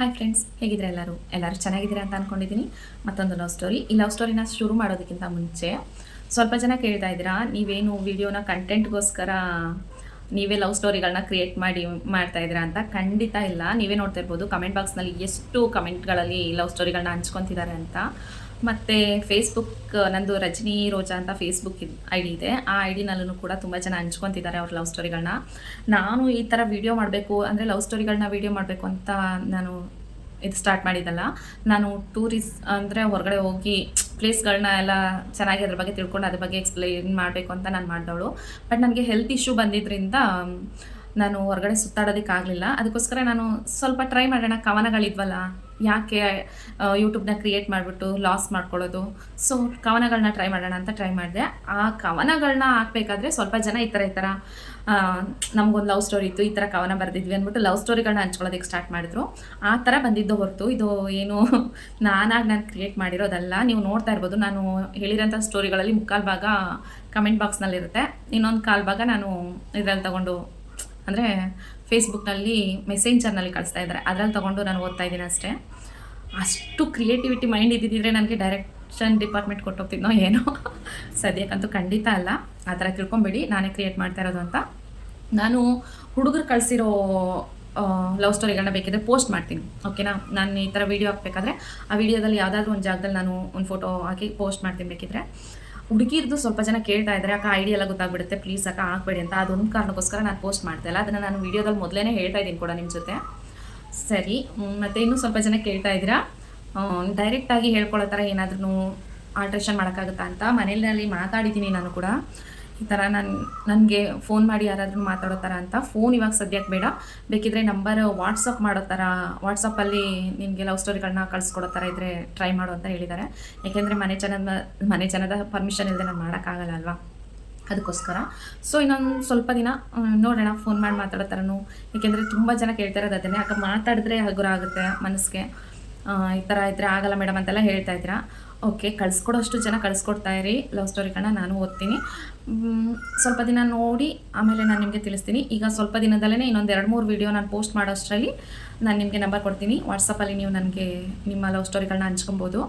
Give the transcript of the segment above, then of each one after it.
Hi friends ಹೇಗಿದ್ರೆ ಎಲ್ಲರೂ? ಎಲ್ಲರೂ ಚೆನ್ನಾಗಿದ್ದೀರಾ ಅಂತ ಅಂದ್ಕೊಂಡಿದ್ದೀನಿ ಮತ್ತೊಂದು ಲವ್ ಸ್ಟೋರಿ ಈ ಲವ್ ಸ್ಟೋರಿನ ಶುರು ಮಾಡೋದಕ್ಕಿಂತ ಮುಂಚೆ ಸ್ವಲ್ಪ ಜನ ಕೇಳ್ತಾ ಇದ್ದೀರಾ, ನೀವೇನು ವಿಡಿಯೋನ ಕಂಟೆಂಟ್ಗೋಸ್ಕರ ನೀವೇ ಲವ್ ಸ್ಟೋರಿಗಳನ್ನ ಕ್ರಿಯೇಟ್ ಮಾಡಿ ಮಾಡ್ತಾ ಇದ್ದೀರಾ ಅಂತ? ಖಂಡಿತ ಇಲ್ಲ. ನೀವೇ ನೋಡ್ತಾ ಇರ್ಬೋದು. ಕಮೆಂಟ್ ಬಾಕ್ಸ್ನಲ್ಲಿ ಎಷ್ಟು ಕಮೆಂಟ್ಗಳಲ್ಲಿ ಲವ್ ಸ್ಟೋರಿಗಳನ್ನ ಹಂಚ್ಕೊತಿದ್ದಾರೆ ಅಂತ. ಮತ್ತು ಫೇಸ್ಬುಕ್ ನಂದು ರಜನಿ, ರೋಜಾ ಅಂತ ಫೇಸ್ಬುಕ್ ಐ ಡಿ ಇದೆ. ಆ ಐ ಡಿನಲ್ಲೂ ಕೂಡ ತುಂಬ ಜನ ಹಂಚ್ಕೊತಿದ್ದಾರೆ ಅವ್ರ ಲವ್ ಸ್ಟೋರಿಗಳನ್ನ ನಾನು ಈ ಥರ ವಿಡಿಯೋ ಮಾಡಬೇಕು, ಅಂದರೆ ಲವ್ ಸ್ಟೋರಿಗಳನ್ನ ವೀಡಿಯೋ ಮಾಡಬೇಕು ಅಂತ ನಾನು ಇದು ಸ್ಟಾರ್ಟ್ ಮಾಡಿದ್ದಲ್ಲ. ನಾನು ಟೂರಿಸ್ ಅಂದರೆ ಹೊರಗಡೆ ಹೋಗಿ ಪ್ಲೇಸ್ಗಳನ್ನ ಎಲ್ಲ ಚೆನ್ನಾಗಿ ಅದ್ರ ಬಗ್ಗೆ ತಿಳ್ಕೊಂಡು ಅದ್ರ ಬಗ್ಗೆ ಎಕ್ಸ್ಪ್ಲೈನ್ ಮಾಡಬೇಕು ಅಂತ ನಾನು ಮಾಡಿದವಳು. ಬಟ್ ನನಗೆ ಹೆಲ್ತ್ ಇಶ್ಯೂ ಬಂದಿದ್ದರಿಂದ ನಾನು ಹೊರಗಡೆ ಸುತ್ತಾಡೋದಕ್ಕಾಗಲಿಲ್ಲ. ಅದಕ್ಕೋಸ್ಕರ ನಾನು ಸ್ವಲ್ಪ ಟ್ರೈ ಮಾಡೋಣ. ಕವನಗಳಿದ್ವಲ್ಲ. ಯಾಕೆ ಯೂಟ್ಯೂಬ್ನ ಕ್ರಿಯೇಟ್ ಮಾಡಿಬಿಟ್ಟು ಲಾಸ್ ಮಾಡ್ಕೊಳ್ಳೋದು? ಸೊ ಕವನಗಳನ್ನ ಟ್ರೈ ಮಾಡೋಣ ಅಂತ ಟ್ರೈ ಮಾಡಿದೆ. ಆ ಕವನಗಳನ್ನ ಹಾಕ್ಬೇಕಾದ್ರೆ ಸ್ವಲ್ಪ ಜನ ಈ ಥರ ಈ ಥರ ನಮಗೊಂದು ಲವ್ ಸ್ಟೋರಿ ಇತ್ತು, ಈ ಥರ ಕವನ ಬರೆದಿದ್ವಿ ಅಂದ್ಬಿಟ್ಟು ಲವ್ ಸ್ಟೋರಿಗಳನ್ನ ಹಂಚ್ಕೊಳ್ಳೋದಕ್ಕೆ ಸ್ಟಾರ್ಟ್ ಮಾಡಿದ್ರು. ಆ ಥರ ಬಂದಿದ್ದು ಹೊರತು. ಇದು ಏನು, ನಾನಾಗಿ ನಾನು ಕ್ರಿಯೇಟ್ ಮಾಡಿರೋದಲ್ಲ. ನೀವು ನೋಡ್ತಾ ಇರ್ಬೋದು, ನಾನು ಹೇಳಿರೋಂಥ ಸ್ಟೋರಿಗಳಲ್ಲಿ ಮುಕ್ಕಾಲು ಭಾಗ ಕಮೆಂಟ್ ಬಾಕ್ಸ್ನಲ್ಲಿರುತ್ತೆ ಇನ್ನೊಂದು ಕಾಲು ಭಾಗ ನಾನು ಇದರಲ್ಲಿ ತಗೊಂಡು, ಅಂದರೆ ಫೇಸ್ಬುಕ್ನಲ್ಲಿ ಮೆಸೇಂಜರ್ನಲ್ಲಿ ಕಳಿಸ್ತಾ ಇದ್ದಾರೆ. ಅದರಲ್ಲಿ ತೊಗೊಂಡು ನಾನು ಓದ್ತಾ ಇದ್ದೀನಿ ಅಷ್ಟೇ. ಅಷ್ಟು ಕ್ರಿಯೇಟಿವಿಟಿ ಮೈಂಡ್ ಇದ್ದಿದ್ದರೆ ನನಗೆ ಡೈರೆಕ್ಷನ್ ಡಿಪಾರ್ಟ್ಮೆಂಟ್ ಕೊಟ್ಟೋಗ್ತಿದ್ನೋ ಏನೋ. ಸದ್ಯಕ್ಕಂತೂ ಖಂಡಿತ ಅಲ್ಲ. ಆ ಥರ ತಿಳ್ಕೊಂಬೇಡಿ. ನಾನೇ ಕ್ರಿಯೇಟ್ ಮಾಡ್ತಾ ಇರೋದು ಅಂತ. ನಾನು ಹುಡುಗರು ಕಳಿಸಿರೋ ಲವ್ ಸ್ಟೋರಿಗಳನ್ನ ಬೇಕಿದ್ರೆ ಪೋಸ್ಟ್ ಮಾಡ್ತೀನಿ. ಓಕೆನಾ ನಾನು ಈ ಥರ ವೀಡಿಯೋ ಹಾಕಬೇಕಾದ್ರೆ ಆ ವಿಡಿಯೋದಲ್ಲಿ ಯಾವುದಾದ್ರೂ ಒಂದು ಜಾಗದಲ್ಲಿ ನಾನು ಒಂದು ಫೋಟೋ ಹಾಕಿ ಪೋಸ್ಟ್ ಮಾಡ್ತೀನಿ ಬೇಕಿದ್ರೆ. ಹುಡುಗಿರ್ದು ಸ್ವಲ್ಪ ಜನ ಕೇಳ್ತಾ ಇದ್ದಾರೆ, ಅಕ್ಕ ಐಡಿ ಎಲ್ಲ ಗೊತ್ತಾಗ್ಬಿಡುತ್ತೆ ಪ್ಲೀಸ್ ಅಕ್ಕ ಹಾಕ್ಬೇಡಿ ಅಂತ. ಅದೊಂದು ಕಾರಣಕ್ಕೋಸ್ಕರ ನಾನು ಪೋಸ್ಟ್ ಮಾಡ್ತಾ ಇಲ್ಲ. ಅದನ್ನು ನಾನು ವೀಡಿಯೋದಲ್ಲಿ ಮೊದಲೇ ಹೇಳ್ತಾ ಇದ್ದೀನಿ ಕೂಡ ನಿಮ್ಮ ಜೊತೆ. ಸರಿ ಮತ್ತೆ ಇನ್ನೂ ಸ್ವಲ್ಪ ಜನ ಕೇಳ್ತಾ ಇದ್ದೀರಾ? ಡೈರೆಕ್ಟಾಗಿ ಹೇಳ್ಕೊಳ್ಳೋ ಥರ ಏನಾದ್ರೂ ಆಲ್ಟ್ರೇಷನ್ ಮಾಡೋಕ್ಕಾಗುತ್ತಾ ಅಂತ ಮನೆಯಲ್ಲಿ ಮಾತಾಡಿದ್ದೀನಿ ನಾನು ಕೂಡ. ಈ ಥರ ನಾನು, ನನಗೆ ಫೋನ್ ಮಾಡಿ ಯಾರಾದರೂ ಮಾತಾಡೋ ಥರ ಅಂತ ಫೋನ್ ಇವಾಗ ಸದ್ಯಕ್ಕೆ ಬೇಡ. ಬೇಕಿದ್ರೆ ನಂಬರ್ ವಾಟ್ಸಪ್ ಮಾಡೋ ಥರ ವಾಟ್ಸಪ್ಪಲ್ಲಿ ನಿಮಗೆ ಲವ್ ಸ್ಟೋರಿಗಳನ್ನ ಕಳಿಸ್ಕೊಡೋ ಥರ ಇದ್ದರೆ ಟ್ರೈ ಮಾಡು ಅಂತ ಹೇಳಿದ್ದಾರೆ ಯಾಕೆಂದರೆ ಮನೆ ಜನದ ಮನೆ ಜನದ ಪರ್ಮಿಷನ್ ಇಲ್ಲದೆ ನಾನು ಮಾಡೋಕ್ಕಾಗಲ್ಲ ಅಲ್ವಾ? ಅದಕ್ಕೋಸ್ಕರ. ಸೊ ಇನ್ನೊಂದು ಸ್ವಲ್ಪ ದಿನ ನೋಡೋಣ ಫೋನ್ ಮಾಡಿ ಮಾತಾಡೋ ಥರನೂ ಏಕೆಂದರೆ ತುಂಬ ಜನ ಕೇಳ್ತಾ ಇರೋದು ಅದನ್ನೇ ಯಾಕೆ ಮಾತಾಡಿದ್ರೆ ಹಗುರ ಆಗುತ್ತೆ ಮನಸ್ಸಿಗೆ. ಈ ಥರ ಇದ್ರೆ ಆಗಲ್ಲ ಮೇಡಮ್ ಅಂತೆಲ್ಲ ಹೇಳ್ತಾ ಇದ್ದೀರಾ? ಓಕೆ ಕಳಿಸ್ಕೊಡೋಷ್ಟು ಜನ ಕಳಿಸ್ಕೊಡ್ತಾ ಇರಿ. ಲವ್ ಸ್ಟೋರಿಗಳನ್ನ ನಾನು ಓದ್ತೀನಿ. ಸ್ವಲ್ಪ ದಿನ ನೋಡಿ, ಆಮೇಲೆ ನಾನು ನಿಮಗೆ ತಿಳಿಸ್ತೀನಿ. ಈಗ ಸ್ವಲ್ಪ ದಿನದಲ್ಲೇ ಇನ್ನೊಂದು ಎರಡು ಮೂರು ವೀಡಿಯೋ ನಾನು ಪೋಸ್ಟ್ ಮಾಡೋಷ್ಟರಲ್ಲಿ ನಾನು ನಿಮಗೆ ನಂಬರ್ ಕೊಡ್ತೀನಿ. ವಾಟ್ಸಪ್ಪಲ್ಲಿ ನೀವು ನನಗೆ ನಿಮ್ಮ ಲವ್ ಸ್ಟೋರಿಗಳನ್ನ ಹಂಚ್ಕೊಬೋದು.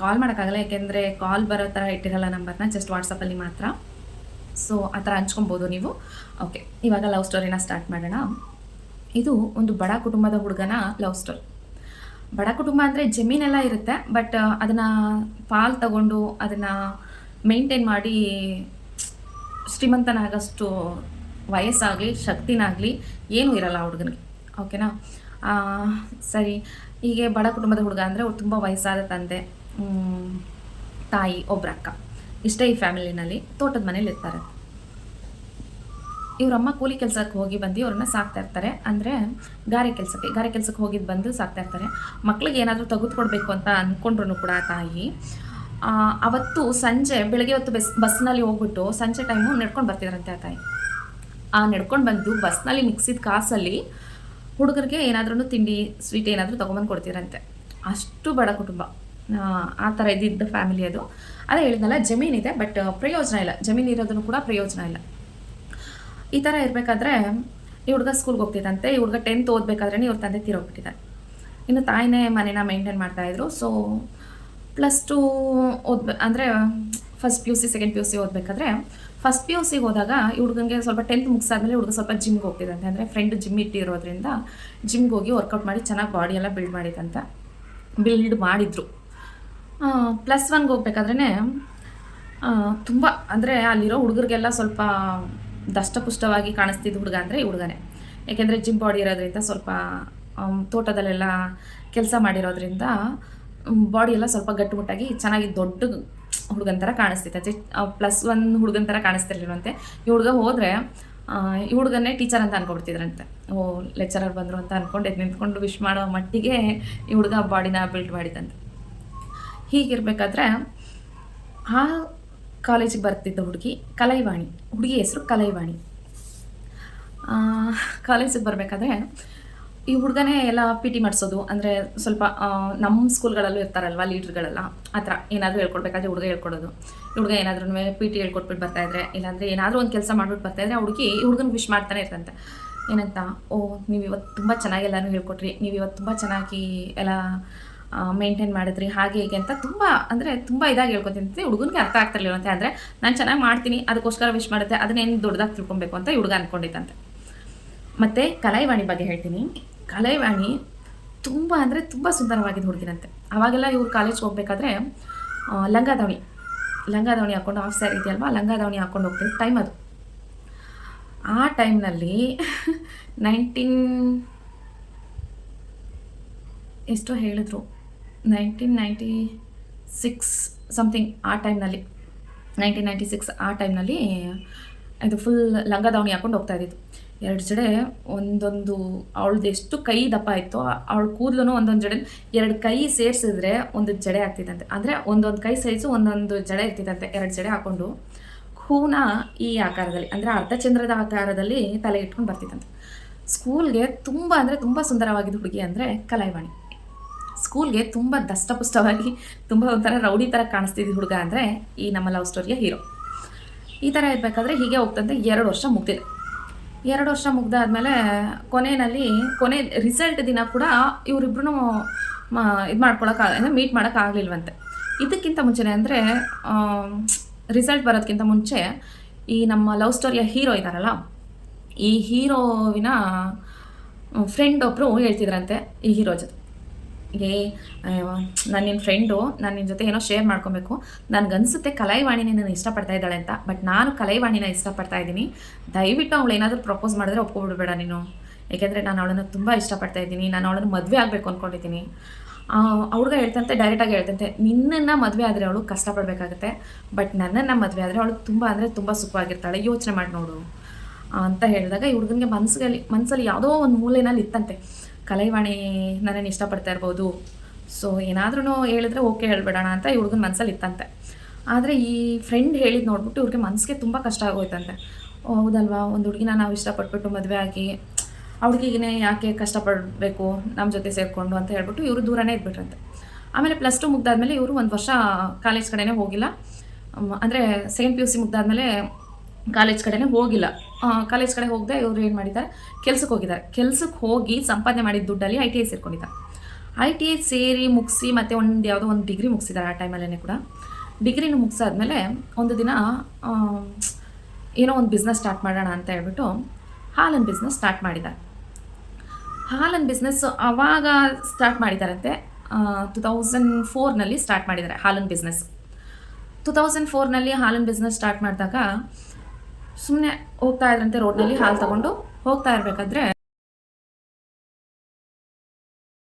ಕಾಲ್ ಮಾಡೋಕ್ಕಾಗಲ್ಲ, ಯಾಕೆಂದರೆ ಕಾಲ್ ಬರೋ ಥರ ಇಟ್ಟಿರಲ್ಲ ನಂಬರ್ನ ಜಸ್ಟ್ ವಾಟ್ಸಪ್ಪಲ್ಲಿ ಮಾತ್ರ. ಸೊ ಆ ಥರ ಹಂಚ್ಕೊಬೋದು ನೀವು. ಓಕೆ ಇವಾಗ ಲವ್ ಸ್ಟೋರಿನ ಸ್ಟಾರ್ಟ್ ಮಾಡೋಣ. ಇದು ಒಂದು ಬಡ ಕುಟುಂಬದ ಹುಡುಗನ ಲವ್ ಸ್ಟೋರಿ ಬಡ ಕುಟುಂಬ ಅಂದರೆ ಜಮೀನೆಲ್ಲ ಇರುತ್ತೆ ಬಟ್ ಅದನ್ನು ಪಾಲ್ ತಗೊಂಡು ಅದನ್ನು ಮೇಂಟೈನ್ ಮಾಡಿ ಶ್ರೀಮಂತನಾಗಷ್ಟು ವಯಸ್ಸಾಗಲಿ, ಶಕ್ತಿನಾಗಲಿ ಏನೂ ಇರಲ್ಲ ಹುಡುಗನಿಗೆ ಓಕೆನಾ ಸರಿ, ಹೀಗೆ ಬಡ ಕುಟುಂಬದ ಹುಡುಗ ಅಂದರೆ ತುಂಬ ವಯಸ್ಸಾದ ತಂದೆ ತಾಯಿ ಒಬ್ಬರ ಅಕ್ಕ, ಇಷ್ಟೇ ಈ ಫ್ಯಾಮಿಲಿನಲ್ಲಿ ತೋಟದ ಮನೇಲಿ ಇರ್ತಾರೆ. ಇವರಮ್ಮ ಕೂಲಿ ಕೆಲಸಕ್ಕೆ ಹೋಗಿ ಬಂದು ಅವ್ರನ್ನ ಸಾಕ್ತಾ ಇರ್ತಾರೆ. ಅಂದರೆ ಗಾರೆ ಕೆಲಸಕ್ಕೆ ಗಾರೆ ಕೆಲಸಕ್ಕೆ ಹೋಗಿದ್ದು ಬಂದು ಸಾಕ್ತಾ ಇರ್ತಾರೆ. ಮಕ್ಳಿಗೆ ಏನಾದರೂ ತೆಗೆದುಕೊಡ್ಬೇಕು ಅಂತ ಅಂದ್ಕೊಂಡ್ರು ಕೂಡ ತಾಯಿ. ಅವತ್ತು ಸಂಜೆ, ಬೆಳಗ್ಗೆ ಹೊತ್ತು ಬಸ್, ಬಸ್ನಲ್ಲಿ ಹೋಗ್ಬಿಟ್ಟು ಸಂಜೆ ಟೈಮು ನಡ್ಕೊಂಡು ಬರ್ತಿದ್ರಂತೆ ಆ ತಾಯಿ. ಆ ನಡ್ಕೊಂಡು ಬಂದು ಬಸ್ನಲ್ಲಿ ಮಿಕ್ಸಿದ ಕಾಸಲ್ಲಿ ಹುಡುಗರಿಗೆ ಏನಾದ್ರೂ ತಿಂಡಿ, ಸ್ವೀಟ್ ಏನಾದರೂ ತೊಗೊಂಬಂದು ಕೊಡ್ತೀರಂತೆ ಅಷ್ಟು ಬಡ ಕುಟುಂಬ. ಆ ಥರ ಇದ್ದಿದ್ದ ಫ್ಯಾಮಿಲಿ ಅದು. ಅದೇ ಹೇಳಿದ್ನಲ್ಲ, ಜಮೀನಿದೆ, ಬಟ್ ಪ್ರಯೋಜನ ಇಲ್ಲ. ಜಮೀನು ಇರೋದನ್ನು ಕೂಡ ಪ್ರಯೋಜನ ಇಲ್ಲ. ಈ ಥರ ಇರಬೇಕಾದ್ರೆ ಈ ಹುಡುಗ ಸ್ಕೂಲ್ಗೆ ಹೋಗ್ತಿದ್ದಂತೆ, ಈ ಹುಡುಗ ಟೆಂತ್ ಓದಬೇಕಾದ್ರೆ ಇವ್ರ ತಂದೆ ತೀರೋಗ್ಬಿಟ್ಟಿದ್ದಾರೆ. ಇನ್ನು ತಾಯಿನೇ ಮನೇನ ಮೇಂಟೈನ್ ಮಾಡ್ತಾಯಿದ್ರು ಸೊ ಪ್ಲಸ್ ಟು ಓದ್ಬೆ, ಅಂದರೆ first P U C second P U C ಓದಬೇಕಾದ್ರೆ ಫಸ್ಟ್ ಪಿ ಯು ಸಿಗೆ ಹೋದಾಗ ಈ ಹುಡುಗನಿಗೆ ಸ್ವಲ್ಪ ಟೆಂತ್ ಮುಗಿಸಾದ್ಮೇಲೆ ಹುಡುಗ ಸ್ವಲ್ಪ ಜಿಮ್ಗೆ ಹೋಗ್ತಿದ್ದಂತೆ. ಅಂದರೆ ಫ್ರೆಂಡ್ ಜಿಮ್ ಇಟ್ಟಿರೋದ್ರಿಂದ ಜಿಮ್ಗೆ ಹೋಗಿ ವರ್ಕೌಟ್ ಮಾಡಿ ಚೆನ್ನಾಗಿ ಬಾಡಿ ಎಲ್ಲ ಬಿಲ್ಡ್ ಮಾಡಿದಂತೆ ಬಿಲ್ಡ್ ಮಾಡಿದ್ರು. ಪ್ಲಸ್ ಒನ್ಗೆ ಹೋಗ್ಬೇಕಾದ್ರೆ ತುಂಬ, ಅಂದರೆ ಅಲ್ಲಿರೋ ಹುಡುಗರಿಗೆಲ್ಲ ಸ್ವಲ್ಪ ದಷ್ಟಪುಷ್ಟವಾಗಿ ಕಾಣಿಸ್ತಿದ್ದ ಹುಡುಗ ಅಂದರೆ ಈ ಹುಡುಗನೇ. ಯಾಕೆಂದರೆ ಜಿಮ್ ಬಾಡಿ ಇರೋದ್ರಿಂದ ಸ್ವಲ್ಪ ತೋಟದಲ್ಲೆಲ್ಲ ಕೆಲಸ ಮಾಡಿರೋದ್ರಿಂದ ಬಾಡಿ ಎಲ್ಲ ಸ್ವಲ್ಪ ಗಟ್ಟುಮುಟ್ಟಾಗಿ ಚೆನ್ನಾಗಿ ದೊಡ್ಡ ಹುಡುಗನ ಥರ ಕಾಣಿಸ್ತಿತ್ತು. ಪ್ಲಸ್ ಒನ್ ಹುಡುಗನ ಥರ ಕಾಣಿಸ್ತಿರ್ಲಿಲ್ವಂತೆ. ಈ ಹುಡುಗ ಹೋದರೆ ಈ ಹುಡುಗನ್ನೇ ಟೀಚರ್ ಅಂತ ಅನ್ಕೊಬಿಡ್ತಿದ್ರಂತೆ. ಓ ಲೆಕ್ಚರರ್ ಬಂದರು ಅಂತ ಅಂದ್ಕೊಂಡು ಎದ್ದು ನಿಂತ್ಕೊಂಡು ವಿಶ್ ಮಾಡೋ ಮಟ್ಟಿಗೆ ಈ ಹುಡುಗ ಬಾಡಿನ ಬಿಲ್ಡ್ ಮಾಡಿದಂತೆ. ಹೀಗಿರಬೇಕಾದ್ರೆ, ಆ ಕಾಲೇಜಿಗೆ ಬರ್ತಿದ್ದ ಹುಡುಗಿ ಕಲೈವಾಣಿ, ಹುಡುಗಿ ಹೆಸರು ಕಲೈವಾಣಿ. ಕಾಲೇಜಿಗೆ ಬರಬೇಕಾದ್ರೆ ಈ ಹುಡುಗನೇ ಎಲ್ಲ ಪಿ ಟಿ ಮಾಡಿಸೋದು, ಅಂದರೆ ಸ್ವಲ್ಪ ನಮ್ಮ ಸ್ಕೂಲ್ಗಳಲ್ಲೂ ಇರ್ತಾರಲ್ವ ಲೀಡ್ರ್ಗಳೆಲ್ಲ ಆ ಥರ ಏನಾದರೂ ಹೇಳ್ಕೊಡ್ಬೇಕಾದ್ರೆ ಹುಡುಗ ಹೇಳ್ಕೊಡೋದು. ಹುಡುಗ ಏನಾದ್ರೂ ಪಿ ಟಿ ಹೇಳ್ಕೊಟ್ಬಿಟ್ಟು ಬರ್ತಾಯಿದ್ರೆ ಇಲ್ಲಾಂದರೆ ಏನಾದರೂ ಒಂದು ಕೆಲಸ ಮಾಡ್ಬಿಟ್ಟು ಬರ್ತಾಯಿದ್ರೆ ಆ ಹುಡುಗಿ ಹುಡುಗನ ವಿಶ್ ಮಾಡ್ತಾನೆ ಇರ್ತಂತೆ. ಏನಂತ, ಓ, ನೀವು ಇವತ್ತು ತುಂಬ ಚೆನ್ನಾಗಿ ಎಲ್ಲನೂ ಹೇಳ್ಕೊಟ್ರಿ, ನೀವು ಇವತ್ತು ತುಂಬ ಚೆನ್ನಾಗಿ ಎಲ್ಲ ಮೇಂಟೈನ್ ಮಾಡಿದ್ರಿ, ಹಾಗೆ ಹೀಗೆ ಅಂತ ತುಂಬ, ಅಂದರೆ ತುಂಬ ಇದಾಗಿ ಹೇಳ್ಕೊತೀನಿ. ಹುಡುಗನಿಗೆ ಅರ್ಥ ಆಗ್ತಿರಲಿಲ್ಲ ಅಂತ ಅಂದರೆ ನಾನು ಚೆನ್ನಾಗಿ ಮಾಡ್ತೀನಿ, ಅದಕ್ಕೋಸ್ಕರ ವಿಶ್ ಮಾಡುತ್ತೆ ಅದನ್ನೇನು ದೊಡ್ಡದಾಗಿ ತಿಳ್ಕೊಬೇಕು ಅಂತ ಹುಡುಗ ಅಂದ್ಕೊಂಡಿದ್ದಂತೆ ಮತ್ತು ಕಲೈವಾಣಿ ಬಗ್ಗೆ ಹೇಳ್ತೀನಿ. ಕಲೈವಾಣಿ ತುಂಬ ಅಂದರೆ ತುಂಬ ಸುಂದರವಾಗಿದ್ದ ಹುಡುಗಿನಂತೆ. ಅವಾಗೆಲ್ಲ ಇವ್ರು ಕಾಲೇಜ್ಗೆ ಹೋಗ್ಬೇಕಾದ್ರೆ ಲಂಗಾದವಣಿ ಲಂಗ ದಾವಣಿ ಲಂಗ ದಾವಣಿ ಹಾಕ್ಕೊಂಡು ಆಫ್ ಸ್ಯಾರಿ ಇದೆಯಲ್ವಾ, ಲಂಗಾದಾವಣಿ ಹಾಕ್ಕೊಂಡು ಹೋಗ್ತೀವಿ ಟೈಮ್ ಅದು. ಆ ಟೈಮ್ನಲ್ಲಿ ನೈನ್ಟೀನ್ ಎಷ್ಟೋ ಹೇಳಿದ್ರು. ನೈನ್ಟೀನ್ ನೈಂಟಿ ಸಿಕ್ಸ್ ಸಮಥಿಂಗ್ ಆ ಟೈಮ್ನಲ್ಲಿ ನೈನ್ಟೀನ್ ನೈಂಟಿ ಸಿಕ್ಸ್ ಆ ಟೈಮ್ನಲ್ಲಿ ಇದು ಫುಲ್ ಲಂಗ ದಾವಣಿ ಹಾಕೊಂಡು ಹೋಗ್ತಾ ಇದ್ದಿದ್ದು. ಎರಡು ಜಡೆ ಒಂದೊಂದು ಅವಳದ್ದು ಎಷ್ಟು ಕೈ ದಪ್ಪ ಇತ್ತು, ಅವಳ ಕೂದಲು ಒಂದೊಂದು ಜಡೆ ಎರಡು ಕೈ ಸೇರಿಸಿದ್ರೆ ಒಂದು ಜಡೆ ಆಗ್ತಿತ್ತಂತೆ. ಅಂದರೆ ಒಂದೊಂದು ಕೈ ಸೈಜು ಒಂದೊಂದು ಜಡೆ ಇರ್ತಿತ್ತಂತೆ, ಎರಡು ಜಡೆ ಹಾಕ್ಕೊಂಡು ಹೂನ ಈ ಆಕಾರದಲ್ಲಿ, ಅಂದರೆ ಅರ್ಧಚಂದ್ರದ ಆಕಾರದಲ್ಲಿ ತಲೆ ಇಟ್ಕೊಂಡು ಬರ್ತಿತ್ತಂತೆ. ಸ್ಕೂಲ್ಗೆ ತುಂಬ ಅಂದರೆ ತುಂಬ ಸುಂದರವಾಗಿದ್ದು ಹುಡುಗಿ ಅಂದರೆ ಕಲೈವಾಣಿ ಸ್ಕೂಲ್ಗೆ ತುಂಬ ದಷ್ಟಪುಷ್ಟವಾಗಿ, ತುಂಬ ಒಂಥರ ರೌಡಿ ಥರ ಕಾಣಿಸ್ತಿದ್ದ ಹುಡುಗ ಅಂದರೆ ಈ ನಮ್ಮ ಲವ್ ಸ್ಟೋರಿಯ ಹೀರೋ. ಈ ಥರ ಇರಬೇಕಾದ್ರೆ ಹೀಗೆ ಹೋಗ್ತಂತೆ ಎರಡು ವರ್ಷ ಮುಗ್ದಿದೆ. ಎರಡು ವರ್ಷ ಮುಗ್ದಾದ್ಮೇಲೆ ಕೊನೆಯಲ್ಲಿ, ಕೊನೆ ರಿಸಲ್ಟ್ ದಿನ ಕೂಡ ಇವರಿಬ್ರು ಇದು ಮಾಡ್ಕೊಳಕ್ಕೆ ಮೀಟ್ ಮಾಡೋಕ್ಕಾಗಲಿಲ್ವಂತೆ ಇದಕ್ಕಿಂತ ಮುಂಚೆನೆ ಅಂದರೆ ರಿಸಲ್ಟ್ ಬರೋದಕ್ಕಿಂತ ಮುಂಚೆ ಈ ನಮ್ಮ ಲವ್ ಸ್ಟೋರಿಯ ಹೀರೋ ಇದ್ದಾರಲ್ಲ ಈ ಹೀರೋವಿನ ಫ್ರೆಂಡ್ ಒಬ್ಬರು ಹೇಳ್ತಿದ್ರಂತೆ ಈ ಹೀರೋ ಜೊತೆ. ಏ, ನಾನು ನಿನ್ನ ಫ್ರೆಂಡು ನಾನು ನಿನ್ನ ಜೊತೆ ಏನೋ ಶೇರ್ ಮಾಡ್ಕೊಬೇಕು. ನನಗನ್ಸುತ್ತೆ ಕಲೈವಾಣಿನೇ ನಾನು ಇಷ್ಟಪಡ್ತಾ ಇದ್ದಾಳೆ ಅಂತ. ಬಟ್ ನಾನು ಕಲೈವಾಣಿನ ಇಷ್ಟಪಡ್ತಾ ಇದ್ದೀನಿ. ದಯವಿಟ್ಟು ಅವಳು ಏನಾದರೂ ಪ್ರಪೋಸ್ ಮಾಡಿದ್ರೆ ಒಪ್ಕೊಬಿಡ್ಬೇಡ ನೀನು. ಏಕೆಂದರೆ ನಾನು ಅವಳನ್ನು ತುಂಬ ಇಷ್ಟಪಡ್ತಾ ಇದ್ದೀನಿ. ನಾನು ಅವಳನ್ನು ಮದುವೆ ಆಗಬೇಕು ಅಂದ್ಕೊಂಡಿದ್ದೀನಿ ಅವ್ಳಿಗ ಹೇಳ್ತಂತೆ ಡೈರೆಕ್ಟಾಗಿ ಹೇಳ್ತಂತೆ, ನಿನ್ನನ್ನು ಮದುವೆ ಆದರೆ ಅವಳು ಕಷ್ಟಪಡಬೇಕಾಗತ್ತೆ. ಬಟ್ ನನ್ನನ್ನು ಮದುವೆ ಆದರೆ ಅವಳು ತುಂಬ ಅಂದರೆ ತುಂಬ ಸುಖವಾಗಿರ್ತಾಳೆ. ಯೋಚನೆ ಮಾಡಿ ನೋಡು. ಅಂತ ಹೇಳಿದಾಗ ಈ ಹುಡುಗನಿಗೆ ಮನಸ್ಸಲ್ಲಿ ಮನಸ್ಸಲ್ಲಿ ಯಾವುದೋ ಒಂದು ಮೂಲೆಯಲ್ಲಿ ಇತ್ತಂತೆ ಕಲೈವಾಣಿ ನನ್ನನ್ನು ಇಷ್ಟಪಡ್ತಾ ಇರ್ಬೋದು. ಸೊ ಏನಾದ್ರೂ ಹೇಳಿದ್ರೆ ಓಕೆ ಹೇಳ್ಬಿಡೋಣ ಅಂತ ಈ ಹುಡುಗನ ಮನಸ್ಸಲ್ಲಿ ಇತ್ತಂತೆ. ಆದರೆ ಈ ಫ್ರೆಂಡ್ ಹೇಳಿದ್ ನೋಡ್ಬಿಟ್ಟು ಇವ್ರಿಗೆ ಮನಸ್ಸಿಗೆ ತುಂಬ ಕಷ್ಟ ಆಗೋಯ್ತಂತೆ. ಹೌದಲ್ವಾ? ಒಂದು ಹುಡುಗಿನ ನಾವು ಇಷ್ಟಪಟ್ಬಿಟ್ಟು ಮದುವೆ ಆಗಿ ಹುಡುಗಿಗೆ ಯಾಕೆ ಕಷ್ಟಪಡಬೇಕು ನಮ್ಮ ಜೊತೆ ಸೇರಿಕೊಂಡು ಅಂತ ಹೇಳ್ಬಿಟ್ಟು ಇವರು ದೂರನೇ ಇದ್ಬಿಟ್ರಂತೆ. ಆಮೇಲೆ ಪ್ಲಸ್ ಟು ಮುಗ್ದಾದ್ಮೇಲೆ ಇವರು ಒಂದು ವರ್ಷ ಕಾಲೇಜ್ ಕಡೆನೇ ಹೋಗಿಲ್ಲ. ಅಂದರೆ ಸೆಕೆಂಡ್ ಪಿ ಯು ಸಿ ಮುಗ್ದಾದ್ಮೇಲೆ ಕಾಲೇಜ್ ಕಡೆನೇ ಹೋಗಿಲ್ಲ. ಕಾಲೇಜ್ ಕಡೆ ಹೋಗದೆ ಇವರು ಏನು ಮಾಡಿದ್ದಾರೆ? ಕೆಲ್ಸಕ್ಕೆ ಹೋಗಿದ್ದಾರೆ. ಕೆಲ್ಸಕ್ಕೆ ಹೋಗಿ ಸಂಪಾದನೆ ಮಾಡಿದ ದುಡ್ಡಲ್ಲಿ ಐ ಟಿ ಐ ಸೇರ್ಕೊಂಡಿದ್ದಾರೆ. ಐ ಟಿ ಐ ಸೇರಿ ಮುಗಿಸಿ ಮತ್ತೆ ಒಂದು ಯಾವುದೋ ಒಂದು ಡಿಗ್ರಿ ಮುಗಿಸಿದ್ದಾರೆ ಆ ಟೈಮಲ್ಲೇ ಕೂಡ. ಡಿಗ್ರಿನೂ ಮುಗಿಸಾದ್ಮೇಲೆ ಒಂದು ದಿನ ಏನೋ ಒಂದು ಬಿಸ್ನೆಸ್ ಸ್ಟಾರ್ಟ್ ಮಾಡೋಣ ಅಂತ ಹೇಳ್ಬಿಟ್ಟು ಹಾಲನ್ ಬಿಸ್ನೆಸ್ ಸ್ಟಾರ್ಟ್ ಮಾಡಿದ್ದಾರೆ. ಹಾಲನ್ ಬಿಸ್ನೆಸ್ ಆವಾಗ ಸ್ಟಾರ್ಟ್ ಮಾಡಿದ್ದಾರಂತೆ ಟು ತೌಸಂಡ್ ಫೋರ್ನಲ್ಲಿ ಸ್ಟಾರ್ಟ್ ಮಾಡಿದ್ದಾರೆ ಹಾಲಿನ ಬಿಸ್ನೆಸ್ ಟು ತೌಸಂಡ್ ಫೋರ್ನಲ್ಲಿ ಹಾಲಿನ ಬಿಸ್ನೆಸ್ ಸ್ಟಾರ್ಟ್ ಮಾಡಿದಾಗ ಸುಮ್ಮನೆ ಹೋಗ್ತಾ ಇದ್ರಂತೆ ರೋಡ್ನಲ್ಲಿ ಹಾಲು ತಗೊಂಡು ಹೋಗ್ತಾ ಇರಬೇಕಾದ್ರೆ